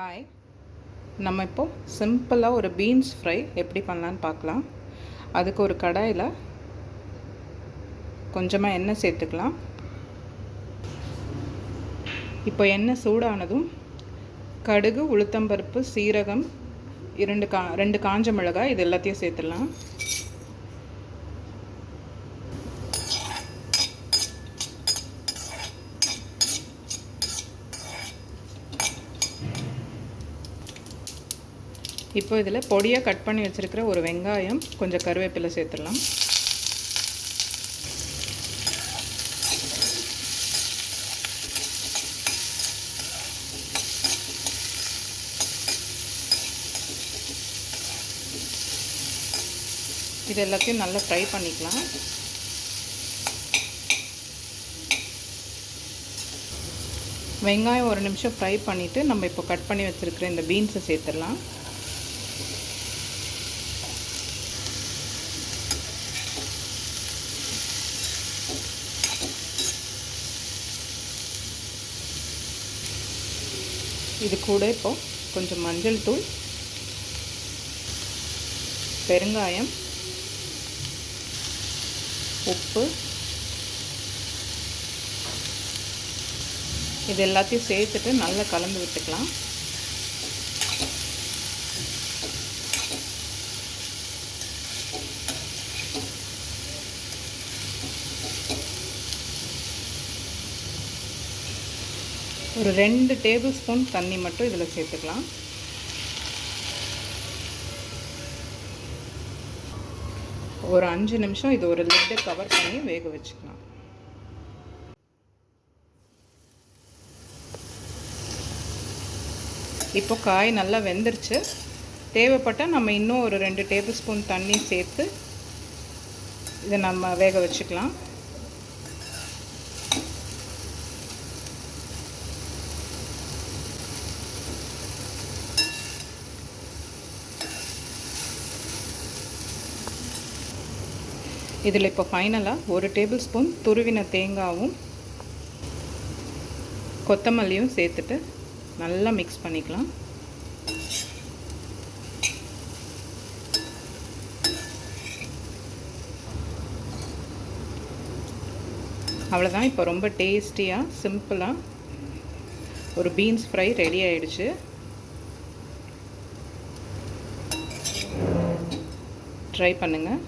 Hi நம்ம இப்போ சிம்பிளாக ஒரு பீன்ஸ் ஃப்ரை எப்படி பண்ணலான்னு பார்க்கலாம். அதுக்கு ஒரு கடாயில் கொஞ்சமாக எண்ணெய் சேர்த்துக்கலாம். இப்போ எண்ணெய் சூடானதும் கடுகு உளுத்தம்பருப்பு சீரகம் இரண்டு கா ரெண்டு காஞ்ச மிளகாய் இது எல்லாத்தையும் சேர்த்துடலாம். இப்போ இதில் பொடியாக கட் பண்ணி வச்சுருக்கிற ஒரு வெங்காயம் கொஞ்சம் கருவேப்பிலை சேர்த்துடலாம். இது எல்லாத்தையும் நல்லா ஃப்ரை பண்ணிக்கலாம். வெங்காயம் ஒரு நிமிஷம் ஃப்ரை பண்ணிவிட்டு நம்ம இப்போ கட் பண்ணி வச்சுருக்கிற இந்த பீன்ஸை சேர்த்துடலாம். இது கூட இப்போ கொஞ்சம் மஞ்சள் தூள் பெருங்காயம் உப்பு இது எல்லாத்தையும் சேர்த்துட்டு நல்லா கலந்து விட்டுக்கலாம். ஒரு ரெண்டு டேபிள் ஸ்பூன் தண்ணி மட்டும் இதில் சேர்த்துக்கலாம். ஒரு அஞ்சு நிமிஷம் இது ஒரு லிட்டை கவர் பண்ணி வேக வச்சுக்கலாம். இப்போ காய் நல்லா வெந்துருச்சு. தேவைப்பட்டால் நம்ம இன்னும் ஒரு ரெண்டு டேபிள் ஸ்பூன் தண்ணி சேர்த்து இதை நம்ம வேக வச்சுக்கலாம். இதில் இப்போ ஃபைனலாக ஒரு டேபிள் ஸ்பூன் துருவின தேங்காவும் கொத்தமல்லியும் சேர்த்துட்டு நல்லா மிக்ஸ் பண்ணிக்கலாம். அவ்வளோதான் இப்போ ரொம்ப டேஸ்டியாக சிம்பிளாக ஒரு பீன்ஸ் ஃப்ரை ரெடி ஆயிடுச்சு. ட்ரை பண்ணுங்கள்